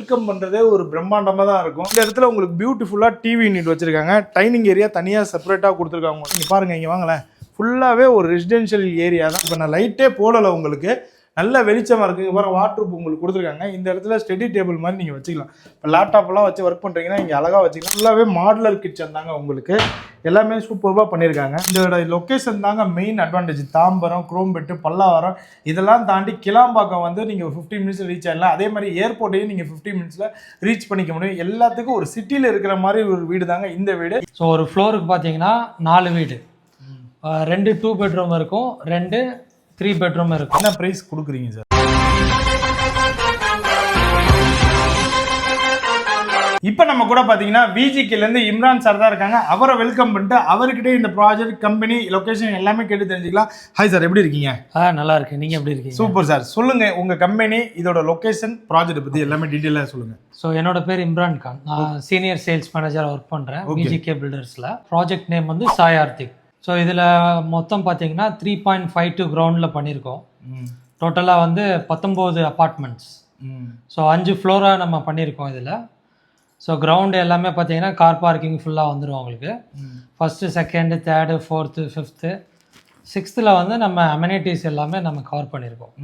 Welcome பண்ணுறதே ஒரு பிரம்மாண்டமாக தான் இருக்கும். இந்த இடத்துல உங்களுக்கு பியூட்டிஃபுல்லாக டிவி யூனிட் வச்சுருக்காங்க. டைனிங் ஏரியா தனியாக செப்பரேட்டாக கொடுத்துருக்காங்க. நீங்கள் பாருங்கள் இங்கே வாங்களேன். ஃபுல்லாகவே ஒரு ரெசிடென்ஷியல் ஏரியா தான். இப்போ நான் லைட்டே போடலை உங்களுக்கு. நல்ல வெளிச்சமாக இருக்குது பாருங்க வாட்ரூப் உங்களுக்கு கொடுத்துருக்காங்க. இந்த இடத்துல ஸ்டடி டேபிள் மாதிரி நீங்கள் வச்சுக்கலாம். இப்போ லேப்டாப்லாம் வச்சு ஒர்க் பண்ணுறீங்கன்னா இங்கே அழகாக வச்சுக்கலாம். ஃபுல்லாகவே மாடுலர் கிச்சன் தாங்க உங்களுக்கு. எல்லாமே சூப்பராக பண்ணியிருக்காங்க இந்த லொக்கேஷன் தாங்க மெயின் அட்வான்டேஜ் தாம்பரம் குரோம்பெட்டு பல்லாவரம் இதெல்லாம் தாண்டி கிளாம்பாக்கம் வந்து நீங்கள் ஃபிஃப்டீன் மினிட்ஸ் ரீச் ஆகலாம் அதே மாதிரி ஏர்போர்ட்டையும் நீங்கள் ஃபிஃப்டீன் மினிட்ஸில் ரீச் பண்ணிக்க முடியும். எல்லாத்துக்கும் ஒரு சிட்டியில் இருக்கிற மாதிரி ஒரு வீடு தாங்க இந்த வீடு. ஸோ ஒரு ஃப்ளோருக்கு பார்த்தீங்கன்னா நாலு வீடு. ரெண்டு டூ பெட்ரூம் இருக்கும். ரெண்டு த்ரீ பெட்ரூம் இருக்கும். என்ன ப்ரைஸ் கொடுக்குறீங்க சார் இப்போ நம்ம கூட பார்த்தீங்கன்னா விஜிக்கிலேருந்து இம்ரான் சார் தான் இருக்காங்க. அவரை வெல்கம் பண்ணிட்டு அவர்கிட்ட இந்த ப்ராஜெக்ட் கம்பெனி லொகேஷன் எல்லாமே கேட்டு தெரிஞ்சுக்கலாம். ஹாய் சார் எப்படி இருக்கீங்க? ஆ நல்லா இருக்கு நீங்கள் எப்படி இருக்கீங்க? சூப்பர் சார் சொல்லுங்க உங்க கம்பெனி இதோட லொகேஷன் ப்ராஜெக்ட் பத்தி எல்லாமே டீட்டெயிலாக சொல்லுங்க. ஸோ என்னோட பேர் இம்ரான் கான். நான் சீனியர் சேல்ஸ் மேனேஜராக ஒர்க் பண்ணுறேன் பிஜிகே பில்டர்ஸில் ப்ராஜெக்ட் நேம் வந்து சாய் ஆர்த்திக் ஸோ இதில் மொத்தம் பார்த்தீங்கன்னா த்ரீ பாயிண்ட் ஃபைவ் டூ கிரவுண்டில் பண்ணியிருக்கோம் டோட்டலாக வந்து பத்தொம்போது அப்பார்ட்மெண்ட்ஸ் ஸோ அஞ்சு ஃப்ளோராக நம்ம பண்ணியிருக்கோம் இதில். ஸோ கிரவுண்டு எல்லாமே பார்த்தீங்கன்னா கார் பார்க்கிங் ஃபுல்லாக வந்துடும் உங்களுக்கு first second third fourth fifth சிக்ஸ்த்தில் வந்து நம்ம அமெனிட்டிஸ் எல்லாமே நம்ம கவர் பண்ணியிருக்கோம்.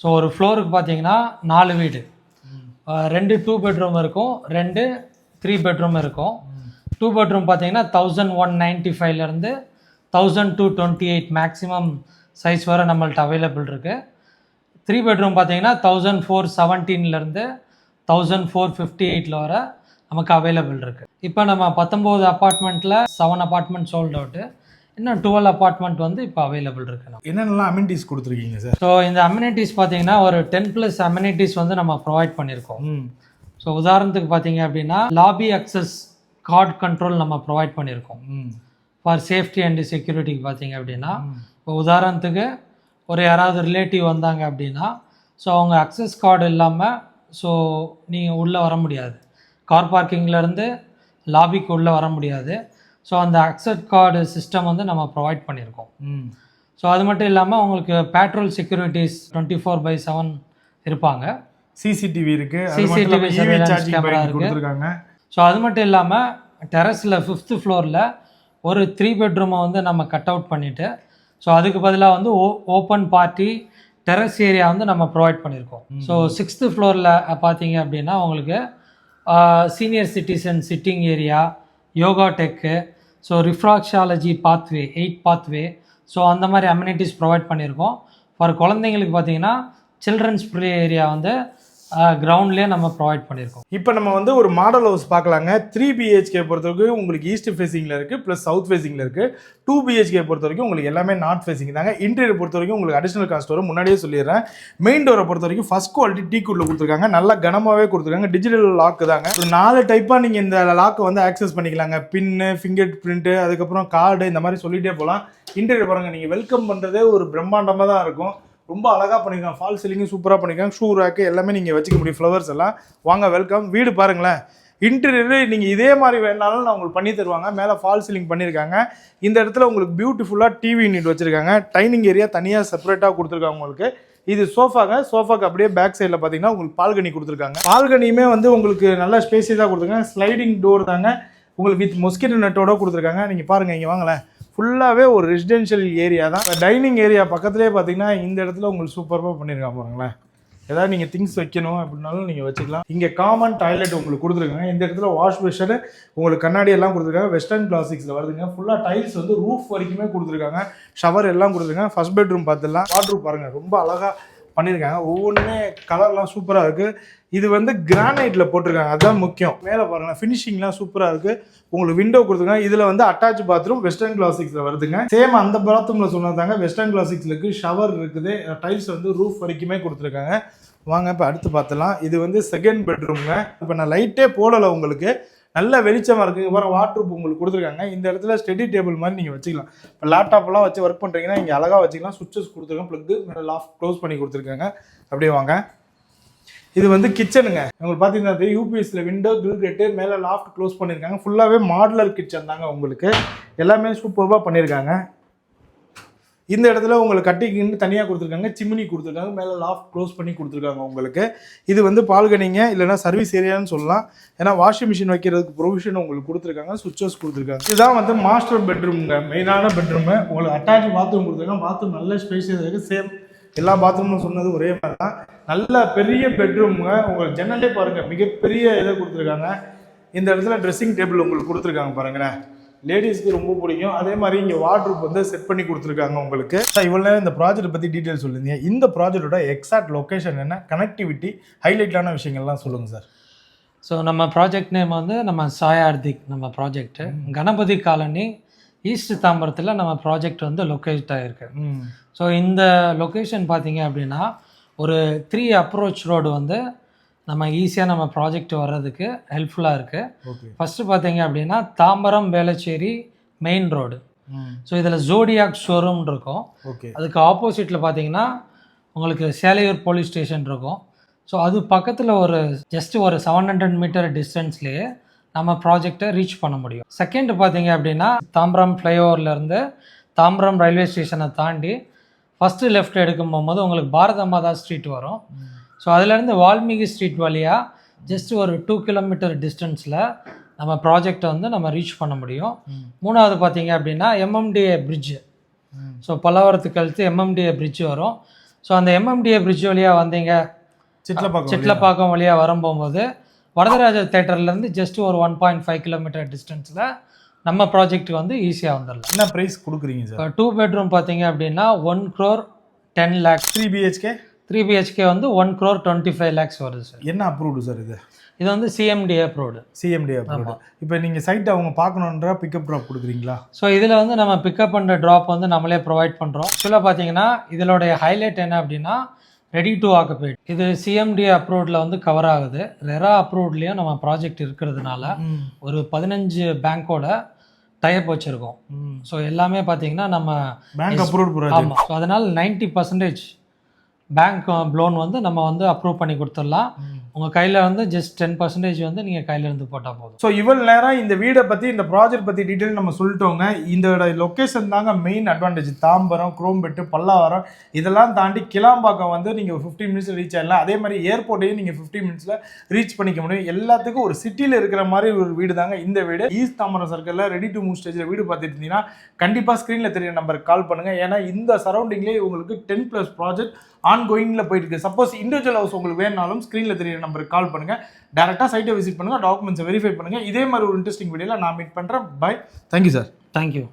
ஸோ ஒரு ஃப்ளோருக்கு பார்த்தீங்கன்னா நாலு வீடு. ரெண்டு டூ பெட்ரூம் இருக்கும் ரெண்டு த்ரீ பெட்ரூம் இருக்கும். டூ பெட்ரூம் பார்த்தீங்கன்னா தௌசண்ட் ஒன் நைன்ட்டி ஃபைவ்லேருந்து thousand two twenty eight maximum size வரை நம்மள்ட்ட அவைலபிள் இருக்குது த்ரீ பெட்ரூம் பார்த்தீங்கன்னா தௌசண்ட் ஃபோர் செவன்டீன்லேருந்து தௌசண்ட் ஃபோர் ஃபிஃப்டி எயிட்டில் வர நமக்கு அவைலபிள் இருக்குது இப்போ நம்ம பத்தொம்போது அப்பார்ட்மெண்ட்டில் செவன் அப்பார்ட்மெண்ட் சோல்ட் அவுட்டு இன்னும் டுவெல் அப்பார்ட்மெண்ட் வந்து இப்போ அவைலபிள் இருக்குது நம்ம என்னென்னலாம் அமெனிட்டிஸ் கொடுத்துருக்கீங்க சார் ஸோ இந்த அம்யூனிட்டிஸ் பார்த்தீங்கன்னா ஒரு டென் ப்ளஸ் அம்யூனிட்டிஸ் வந்து நம்ம ப்ரொவைட் பண்ணியிருக்கோம் ஸோ உதாரணத்துக்கு பார்த்தீங்க அப்படின்னா லாபி அக்சஸ் கார்டு கண்ட்ரோல் நம்ம ப்ரொவைட் பண்ணியிருக்கோம் ஃபார் சேஃப்டி அண்ட் செக்யூரிட்டிக்கு பார்த்தீங்க அப்படின்னா இப்போ உதாரணத்துக்கு ஒரு யாராவது ரிலேட்டிவ் வந்தாங்க அப்படின்னா ஸோ அவங்க அக்சஸ் கார்டு இல்லாமல் ஸோ நீங்கள் உள்ளே வர முடியாது. கார் பார்க்கிங்லேருந்து லாபிக்கு உள்ளே வர முடியாது. ஸோ அந்த அக்சஸ் கார்டு சிஸ்டம் வந்து நம்ம ப்ரொவைட் பண்ணியிருக்கோம் ஸோ அது மட்டும் இல்லாமல் உங்களுக்கு patrol securities twenty four by seven இருப்பாங்க சிசிடிவி இருக்கு. charging camera point இருக்கு. ஸோ அது மட்டும் இல்லாமல் டெரஸில் ஃபிஃப்த்து ஃப்ளோரில் ஒரு த்ரீ பெட்ரூமை வந்து நம்ம கட் அவுட் பண்ணிவிட்டு ஸோ அதுக்கு பதிலாக வந்து o open party terrace area வந்து நம்ம ப்ரொவைட் பண்ணியிருக்கோம் ஸோ சிக்ஸ்த்து ஃப்ளோரில் பார்த்தீங்க அப்படின்னா உங்களுக்கு senior citizen sitting area yoga deck so reflexology pathway eight pathway so அந்த மாதிரி அம்யூனிட்டிஸ் ப்ரொவைட் பண்ணியிருக்கோம். ஃபார் குழந்தைங்களுக்கு பார்த்தீங்கன்னா சில்ட்ரன்ஸ் ப்ளே ஏரியா வந்து கிரவுண்ட்லேயே நம்ம ப்ரொவைட் பண்ணியிருக்கோம் இப்போ நம்ம வந்து ஒரு மாடல் ஹவுஸ் பார்க்கலாங்க. த்ரீ பிஹெச்கே பொறுத்தவரைக்கும் உங்களுக்கு ஈஸ்ட் ஃபேசிங்கில் இருக்குது ப்ளஸ் சவுத் ஃபேசிங்கில் இருக்குது டூ பிஹெச்கே பொறுத்த வரைக்கும் உங்களுக்கு எல்லாமே நார்த் ஃபேசிங் தாங்க. இன்டீரியர் பொறுத்த வரைக்கும் உங்களுக்கு அடிஷனல் காஸ்ட் வரும். முன்னாடியே சொல்லிடுறேன். மெயின் டோரை பொறுத்த வரைக்கும் ஃபஸ்ட் குவாலிட்டி டீ குள்ளே கொடுத்துருக்காங்க. நல்லா கனமாகவே கொடுத்துருக்காங்க. டிஜிட்டல் லாக்கு தாங்க. ஒரு நாலு டைப்பாக நீங்கள் இந்த லாக்கை வந்து ஆக்சஸ் பண்ணிக்கலாங்க. பின்னு ஃபிங்கர் பிரிண்ட்டு அதுக்கப்புறம் கார்டு இந்த மாதிரி சொல்லிகிட்டே போகலாம். இன்டீரியர் பாருங்கள் நீங்கள் வெல்கம் பண்ணுறதே ஒரு பிரம்மாண்டமாக தான் இருக்கும். ரொம்ப அழகாக பண்ணியிருக்காங்க ஃபால் சீலிங்கும் சூப்பராக பண்ணியிருக்காங்க ஷூ ரேக்கு எல்லாமே நீங்கள் வச்சுக்க முடியும். ஃப்ளவர்ஸ் எல்லாம். வாங்க வெல்கம் வீடு பாருங்களேன். இன்டீரியர் நீங்கள் இதே மாதிரி வேணாலும் நான் உங்களுக்கு பண்ணி தருவாங்க. மேலே ஃபால் சீலிங் பண்ணியிருக்காங்க இந்த இடத்துல உங்களுக்கு பியூட்டிஃபுல்லாக டிவி யூனிட் வச்சுருக்காங்க. டைனிங் ஏரியா தனியாக செப்பரேட்டாக கொடுத்துருக்காங்க உங்களுக்கு. இது சோஃபாங்க சோஃபாக்கு அப்படியே பேக் சைடில் பார்த்தீங்கன்னா உங்களுக்கு பால்கனி கொடுத்துருக்காங்க. பால்கனியுமே வந்து உங்களுக்கு நல்ல ஸ்பேசியஸாக கொடுத்துருக்காங்க. ஸ்லைடிங் டோர் தாங்க. உங்களுக்கு வித் மொஸ்கிட்டோ நெட்டோட கொடுத்துருக்காங்க. நீங்கள் பாருங்கள் இங்கே வாங்களேன். ஃபுல்லாகவே ஒரு ரெசிடென்ஷியல் ஏரியா தான். டைனிங் ஏரியா பக்கத்துலேயே பார்த்தீங்கன்னா இந்த இடத்துல உங்களுக்கு சூப்பராக பண்ணியிருக்காங்க பாருங்களேன். ஏதாவது நீங்கள் திங்ஸ் வைக்கணும் அப்படின்னாலும் நீங்கள் வச்சுக்கலாம். இங்கே காமன் டாய்லெட் உங்களுக்கு கொடுத்துருக்காங்க. இந்த இடத்துல வாஷ் பேஷனு உங்களுக்கு கண்ணாடி எல்லாம் கொடுத்துருக்காங்க. வெஸ்டர்ன் கிளாசிக்ஸில் வருதுங்க. ஃபுல்லாக டைல்ஸ் வந்து ரூஃப் வரைக்குமே கொடுத்துருக்காங்க. ஷவர் எல்லாம் கொடுத்துருக்காங்க. ஃபர்ஸ்ட் பெட்ரூம் பார்த்துடலாம். வாட்ரூம் பாருங்கள் ரொம்ப அழகாக பண்ணியிருக்காங்க. ஒவ்வொன்றுமே கலர்லாம் சூப்பராக இருக்குது இது வந்து கிரானைட்டில் போட்டிருக்காங்க. அதுதான் முக்கியம். மேலே பாருங்கள் ஃபினிஷிங்லாம் சூப்பராக இருக்குது உங்களுக்கு விண்டோ கொடுத்துருங்க இதில் வந்து அட்டாச் பாத்ரூம் வெஸ்டர்ன் கிளாசிக்ஸில் வருதுங்க. சேம் அந்த பாத்ரூமில் சொன்னதாங்க வெஸ்டர்ன் கிளாசிக்ஸில் இருக்குது ஷவர் இருக்குது. டைல்ஸ் வந்து ரூஃப் வரைக்குமே கொடுத்துருக்காங்க. வாங்க இப்போ அடுத்து பார்த்துலாம் இது வந்து செகண்ட் பெட்ரூம்ங்க இப்போ நான் லைட்டே போடலை உங்களுக்கு. நல்ல வெளிச்சமாக இருக்குது அப்புறம் வாட்ரூப் உங்களுக்கு கொடுத்துருக்காங்க. இந்த இடத்துல ஸ்டெடி டேபிள் மாதிரி நீங்கள் வச்சுக்கலாம். இப்போ லேப்டாப்லாம் வச்சு ஒர்க் பண்ணுறீங்கன்னா இங்கே அழகாக வச்சுக்கலாம். சுவிச்சஸ் கொடுத்துருக்காங்க ப்ளக்கு மேலே லாஃப்ட் க்ளோஸ் பண்ணி கொடுத்துருக்காங்க. அப்படியே வாங்க. இது வந்து கிச்சனுங்க உங்களுக்கு பார்த்தீங்கன்னா யூபிஎஸ்சில் விண்டோ கிரில் கேட்டு மேலே லாஃப்ட் க்ளோஸ் பண்ணியிருக்காங்க ஃபுல்லாகவே மாடுலர் கிச்சன் தாங்க உங்களுக்கு. எல்லாமே சூப்பராக பண்ணியிருக்காங்க இந்த இடத்துல உங்களுக்கு கட்டிக்கின்னு தனியாக கொடுத்துருக்காங்க சிம்னி கொடுத்துருக்காங்க மேலே லாஃப்ட் க்ளோஸ் பண்ணி கொடுத்துருக்காங்க உங்களுக்கு. இது வந்து பால்கனிங்க இல்லைன்னா சர்வீஸ் ஏரியான்னு சொல்லலாம். ஏன்னா வாஷிங் மிஷின் வைக்கிறதுக்கு ப்ரொவிஷன் உங்களுக்கு கொடுத்துருக்காங்க சுவிச்சஸ் கொடுத்துருக்காங்க. இதுதான் வந்து மாஸ்டர் பெட்ரூம்ங்க மெயினான பெட்ரூமு உங்களுக்கு அட்டாச் பாத்ரூம் கொடுத்துருக்காங்க பாத்ரூம் நல்ல ஸ்பேஷியஸ் இருக்குது சேம் எல்லா பாத்ரூமும் சொன்னது ஒரே மாதிரி தான் நல்ல பெரிய பெட்ரூமுங்க உங்களுக்கு ஜன்னலே பாருங்கள் மிகப்பெரிய இதை கொடுத்துருக்காங்க. இந்த இடத்துல ட்ரெஸ்ஸிங் டேபிள் உங்களுக்கு கொடுத்துருக்காங்க பாருங்களேன். லேடிஸ்க்கு ரொம்ப பிடிக்கும். அதே மாதிரி இங்கே வார்ட்ரூப் வந்து செட் பண்ணி கொடுத்துருக்காங்க உங்களுக்கு. இவ்வளோ நேரம் இந்த ப்ராஜெக்ட் பற்றி டீட்டெயில் சொல்லுங்க. இந்த ப்ராஜெக்டோட எக்ஸாக்ட் லொக்கேஷன் என்ன? கனெக்டிவிட்டி ஹைலைட்டான விஷயங்கள்லாம் சொல்லுங்கள் சார் ஸோ நம்ம ப்ராஜெக்ட் நேம் வந்து நம்ம சாயார்திக் நம்ம ப்ராஜெக்ட் கணபதி காலனி ஈஸ்ட் தாம்பரத்தில் நம்ம ப்ராஜெக்ட் வந்து லொக்கேட் ஆகிருக்கு ஸோ இந்த லொக்கேஷன் பார்த்தீங்க அப்படின்னா ஒரு த்ரீ அப்ரோச் ரோடு வந்து நம்ம ஈஸியாக நம்ம ப்ராஜெக்ட் வர்றதுக்கு ஹெல்ப்ஃபுல்லாக இருக்குது ஃபஸ்ட்டு பார்த்தீங்க அப்படின்னா Tambaram Velachery main road so இதில் ஜோடியாக் ஷோரூம் இருக்கும். ஓகே அதுக்கு ஆப்போசிட்டில் பார்த்தீங்கன்னா உங்களுக்கு சேலையூர் போலீஸ் ஸ்டேஷன் இருக்கும். ஸோ அது பக்கத்தில் ஒரு ஜஸ்ட் ஒரு செவன் ஹண்ட்ரட் மீட்டர் டிஸ்டன்ஸ்லேயே நம்ம ப்ராஜெக்டை ரீச் பண்ண முடியும். செகண்ட் பார்த்தீங்க அப்படின்னா தாம்பரம் ஃப்ளைஓவர்லேருந்து தாம்பரம் ரயில்வே ஸ்டேஷனை தாண்டி ஃபஸ்ட்டு லெஃப்ட் எடுக்கும் போகும்போது உங்களுக்கு பாரத மாதா ஸ்ட்ரீட் வரும். ஸோ அதுலேருந்து வால்மீகி ஸ்ட்ரீட் வழியாக ஜஸ்ட் ஒரு டூ கிலோமீட்டர் டிஸ்டன்ஸில் நம்ம ப்ராஜெக்டை வந்து நம்ம ரீச் பண்ண முடியும். மூணாவது பார்த்தீங்க அப்படின்னா எம்எம்டிஏ பிரிட்ஜு ஸோ பல்லாவரத்துக்கு கழுத்து எம்எம்டிஏ பிரிட்ஜ் வரும். ஸோ அந்த எம்எம்டிஏ பிரிட்ஜ் வழியாக வந்தீங்க. சிட்லப்பாக்கம் சிட்லப்பாக்கம் வழியாக வரும்போது வரதராஜ தேட்டர்லேருந்து ஜஸ்ட் ஒரு ஒன் பாயிண்ட் ஃபைவ் கிலோமீட்டர் டிஸ்டன்ஸில் நம்ம ப்ராஜெக்ட்டுக்கு வந்து ஈஸியாக வந்துடலாம். என்ன ப்ரைஸ் கொடுக்குறீங்க சார் டூ பெட்ரூம் பார்த்தீங்க அப்படின்னா one crore ten lakhs three BHK three BHK வந்து one crore twenty five lakhs வருது சார் என்ன அப்ரூவ்டு சார் இது? இது வந்து சிஎம்டிஏ அப்ரூவ்டு சிஎம்டி அப்ரூவ்டு இப்போ நீங்கள் சைட் அவங்க பார்க்கணுன்றா பிக்கப் ட்ராப் கொடுக்குறீங்களா? ஸோ இதில் வந்து நம்ம பிக்கப் பண்ணுற ட்ராப் வந்து நம்மளே ப்ரொவைட் பண்ணுறோம் ஆக்சுவலாக பார்த்தீங்கன்னா இதனுடைய ஹைலைட் என்ன அப்படின்னா ரெடி டு ஆக்குபேட் இது சிஎம்டி அப்ரூவ்டில் வந்து கவர் ஆகுது. ரெரா அப்ரூவ்ட்லேயும் நம்ம ப்ராஜெக்ட் இருக்கிறதுனால ஒரு பதினஞ்சு பேங்க்கோட டைப் வச்சுருக்கோம். ஸோ எல்லாமே பார்த்தீங்கன்னா நம்ம பேங்க் அப்ரூவ்ட் ஆமாம் ஸோ அதனால் நைன்ட்டி பர்சன்டேஜ் பேங்க் லோன் வந்து நம்ம வந்து அப்ரூவ் பண்ணி கொடுத்துடலாம். உங்கள் கையில் வந்து ஜஸ்ட் டென் பர்சன்டேஜ் வந்து நீங்கள் கையில இருந்து போட்டால் போதும். ஸோ இவ்வளவு நேரம் இந்த வீடை பற்றி இந்த ப்ராஜெக்ட் பற்றி டீட்டெயில் நம்ம சொல்லிட்டோங்க. இந்த லொக்கேஷன் தாங்க மெயின் அட்வான்டேஜ் தாம்பரம் குரோம்பெட்டு பல்லாவரம் இதெல்லாம் தாண்டி கிளாம்பாக்கம் வந்து நீங்கள் ஃபிஃப்டீன் மினிட்ஸ் ரீச் ஆகலாம் அதே மாதிரி ஏர்போர்ட்டையும் நீங்கள் ஃபிஃப்டீன் மினிட்ஸில் ரீச் பண்ணிக்க முடியும். எல்லாத்துக்கும் ஒரு சிட்டியில் இருக்கிற மாதிரி ஒரு வீடு தாங்க இந்த வீடு. ஈஸ்ட் தாம்பரம் சர்க்கிளில் ரெடி டு மூவ் ஸ்டேஜில் வீடு பார்த்துட்டு இருந்தீங்கன்னா கண்டிப்பாக ஸ்க்ரீனில் தெரிய நம்பருக்கு கால் பண்ணுங்கள் ஏன்னா இந்த சரௌண்டிங்லேயே உங்களுக்கு டென் ப்ளஸ் ப்ராஜெக்ட் ஆன் கோயிங்கில் போயிட்டு இருக்கு சப்போஸ் இண்டிவிஜுவல் ஹவுஸ் உங்களுக்கு வேணாலும் ஸ்க்ரீனில் தெரியிற நம்பருக்கு கால் பண்ணுங்கள் டேரெக்டாக சைட்டை விசிட் பண்ணுங்கள் டாக்குமெண்ட்ஸை வெரிஃபை பண்ணுங்கள் இதே மாதிரி ஒரு இன்ட்ரெஸ்டிங் வீடியோவில் நான் மீட் பண்ணுறேன் பை தேங்க்யூ சார் தேங்க்யூ